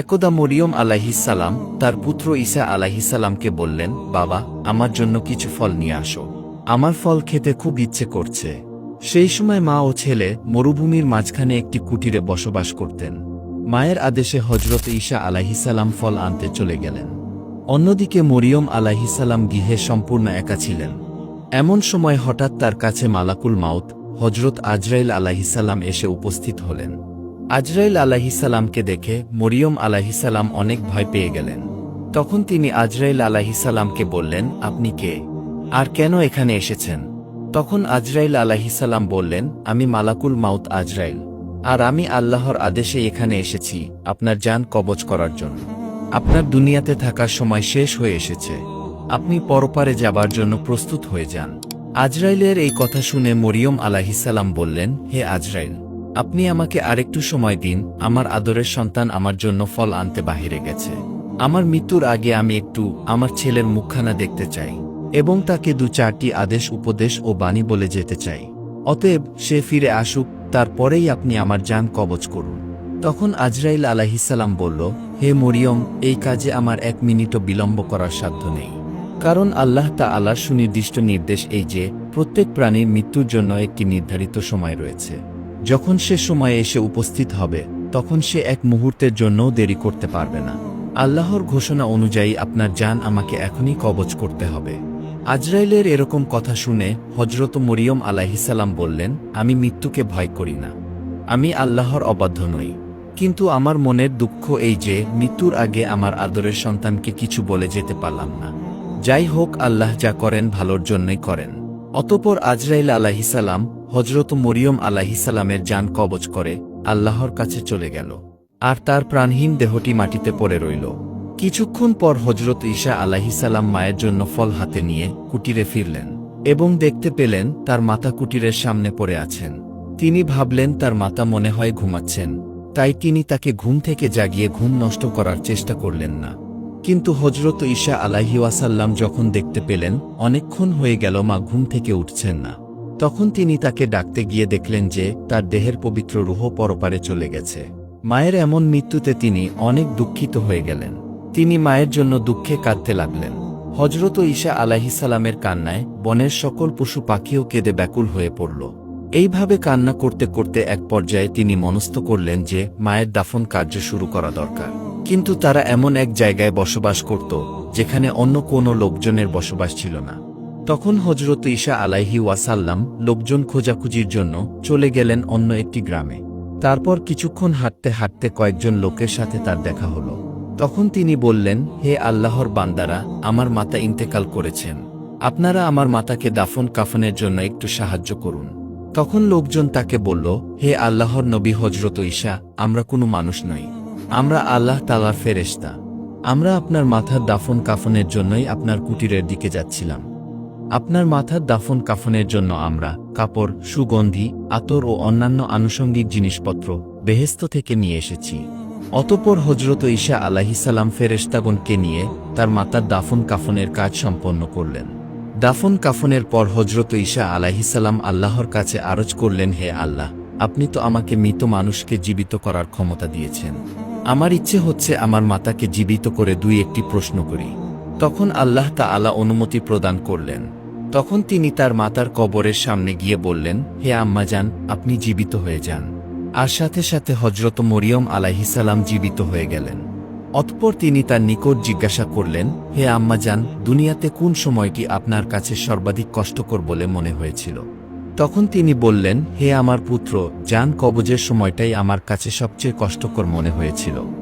একদা মরিয়ম আলাহিসাল্লাম তার পুত্র ঈসা আলাহিসাল্লামকে বললেন, বাবা, আমার জন্য কিছু ফল নিয়ে আসো। আমার ফল খেতে খুব ইচ্ছে করছে। সেই সময় মা ও ছেলে মরুভূমির মাঝখানে একটি কুটিরে বসবাস করতেন। মায়ের আদেশে হজরত ঈসা আলাহিসাল্লাম ফল আনতে চলে গেলেন। অন্যদিকে মরিয়ম আলাহিসাল্লাম গৃহে সম্পূর্ণ একা ছিলেন। এমন সময় হঠাৎ তার কাছে মালাকুল মাউত হজরত আজরাইল আলাহিসাল্লাম এসে উপস্থিত হলেন। আজরাইল আলাহিসাল্লামকে দেখে মরিয়ম আলাহিসাল্লাম অনেক ভয় পেয়ে গেলেন। তখন তিনি আজরাইল আলাহিসাল্লামকে বললেন, আপনি কে? আর কেন এখানে এসেছেন? তখন আজরাইল আলাহিসাল্লাম বললেন, আমি মালাকুল মাউত আজরাইল। আর আমি আল্লাহর আদেশে এখানে এসেছি, আপনার যান কবচ করার জন্য। আপনার দুনিয়াতে থাকার সময় শেষ হয়ে এসেছে। আপনি পরপারে যাবার জন্য প্রস্তুত হয়ে যান। আজরাইলের এই কথা শুনে মরিয়ম আলাহিসাল্লাম বললেন, হে আজরাইল আপনি আমাকে আরেকটু সময় দিন, আমার আদরের সন্তান আমার জন্য ফল আনতে বাহিরে গেছে। আমার মৃত্যুর আগে আমি একটু আমার ছেলের মুখখানা দেখতে চাই, এবং তাকে দু চারটি আদেশ, উপদেশ ও বাণী বলে যেতে চাই। অতএব সে ফিরে আসুক, তারপরেই আপনি আমার যান কবচ করুন। তখন আজরাইল আলাহিসাল্লাম বলল, হে মরিয়ম, এই কাজে আমার এক মিনিটও বিলম্ব করার সাধ্য নেই। কারণ আল্লাহ তা আল্লাহর সুনির্দিষ্ট নির্দেশ এই যে, প্রত্যেক প্রাণীর মৃত্যুর জন্য একটি নির্ধারিত সময় রয়েছে। যখন সে সময়ে এসে উপস্থিত হবে, তখন সে এক মুহূর্তের জন্যও দেরি করতে পারবে না। আল্লাহর ঘোষণা অনুযায়ী আপনার যান আমাকে এখনই কবচ করতে হবে। আজরাইলের এরকম কথা শুনে হজরত মরিয়ম আলাহিসাল্লাম বললেন, আমি মৃত্যুকে ভয় করি না। আমি আল্লাহর অবাধ্য নই। কিন্তু আমার মনের দুঃখ এই যে, মৃত্যুর আগে আমার আদরের সন্তানকে কিছু বলে যেতে পারলাম না। যাই হোক, আল্লাহ যা করেন ভালোর জন্যই করেন। অতপর আজরাইল আলাহিসাল্লাম হজরত মরিয়ম আলাহিসাল্লামের যান কবচ করে আল্লাহর কাছে চলে গেল। আর তার প্রাণহীন দেহটি মাটিতে পড়ে রইল। কিছুক্ষণ পর হজরত ঈশা আলাহিসাল্লাম মায়ের জন্য ফল হাতে নিয়ে কুটিরে ফিরলেন এবং দেখতে পেলেন তার মাতা কুটিরের সামনে পড়ে আছেন। তিনি ভাবলেন, তার মাতা মনে হয় ঘুমাচ্ছেন। তাই তিনি তাকে ঘুম থেকে জাগিয়ে ঘুম নষ্ট করার চেষ্টা করলেন না। কিন্তু হজরত ঈশা আলাহিওয়াসাল্লাম যখন দেখতে পেলেন, অনেকক্ষণ হয়ে গেল মা ঘুম থেকে উঠছেন না। তখন তিনি তাকে ডাকতে গিয়ে দেখলেন যে, তার দেহের পবিত্র রুহ পরপারে চলে গেছে। মায়ের এমন মৃত্যুতে তিনি অনেক দুঃখিত হয়ে গেলেন। তিনি মায়ের জন্য দুঃখে কাঁদতে লাগলেন। হজরত ঈশা আলাহিসাল্লামের কান্নায় বনের সকল পশু পাখিও কেঁদে ব্যাকুল হয়ে পড়ল। এইভাবে কান্না করতে করতে এক পর্যায়ে তিনি মনস্থ করলেন যে, মায়ের দাফন কার্য শুরু করা দরকার। কিন্তু তারা এমন এক জায়গায় বসবাস করত, যেখানে অন্য কোনো লোকজনের বসবাস ছিল না। তখন হজরত ঈশা আলাইহি ওয়াসাল্লাম লোকজন খোঁজাখুঁজির জন্য চলে গেলেন অন্য একটি গ্রামে। তারপর কিছুক্ষণ হাঁটতে হাঁটতে কয়েকজন লোকের সাথে তার দেখা হলো। তখন তিনি বললেন, হে আল্লাহর বান্দারা, আমার মাতা ইন্তেকাল করেছেন। আপনারা আমার মাতাকে দাফন কাফনের জন্য একটু সাহায্য করুন। তখন লোকজন তাকে বলল, হে আল্লাহর নবী হজরত ঈশা, আমরা কোনো মানুষ নই। আমরা আল্লাহ তালার ফেরেশতা। আমরা আপনার মাথার দাফন কাফনের জন্যই আপনার কুটিরের দিকে যাচ্ছিলাম। আপনার মাথার দাফন কাফনের জন্য আমরা, কাপড়, সুগন্ধি, আতর ও অন্যান্য আনুষঙ্গিক জিনিসপত্র বেহেস্ত থেকে নিয়ে এসেছি। অতপর হজরত ঈশা আলাহিসাল্লাম ফেরেশতাগণকে নিয়ে তার মাতার দাফন কাফনের কাজ সম্পন্ন করলেন। দাফন কাফনের পর হজরত ঈশা আলাহিসাল্লাম আল্লাহর কাছে আরজ করলেন, হে আল্লাহ, আপনি তো আমাকে মৃত মানুষকে জীবিত করার ক্ষমতা দিয়েছেন। আমার ইচ্ছে হচ্ছে আমার মাতাকে জীবিত করে দুই একটি প্রশ্ন করি। তখন আল্লাহ তা আলা অনুমতি প্রদান করলেন তখন তিনি তার মাতার কবরের সামনে গিয়ে বললেন, হে আম্মাজান আপনি জীবিত হয়ে যান। আর সাথে সাথে হজরত মরিয়ম আলাহিসাল্লাম জীবিত হয়ে গেলেন। অতপর তিনি তার নিকট জিজ্ঞাসা করলেন, হে আম্মাজান দুনিয়াতে কোন সময়টি আপনার কাছে সর্বাধিক কষ্টকর বলে মনে হয়েছিল? তখন তিনি বললেন, হে আমার পুত্র যান কবজের সময়টাই আমার কাছে সবচেয়ে কষ্টকর মনে হয়েছিল।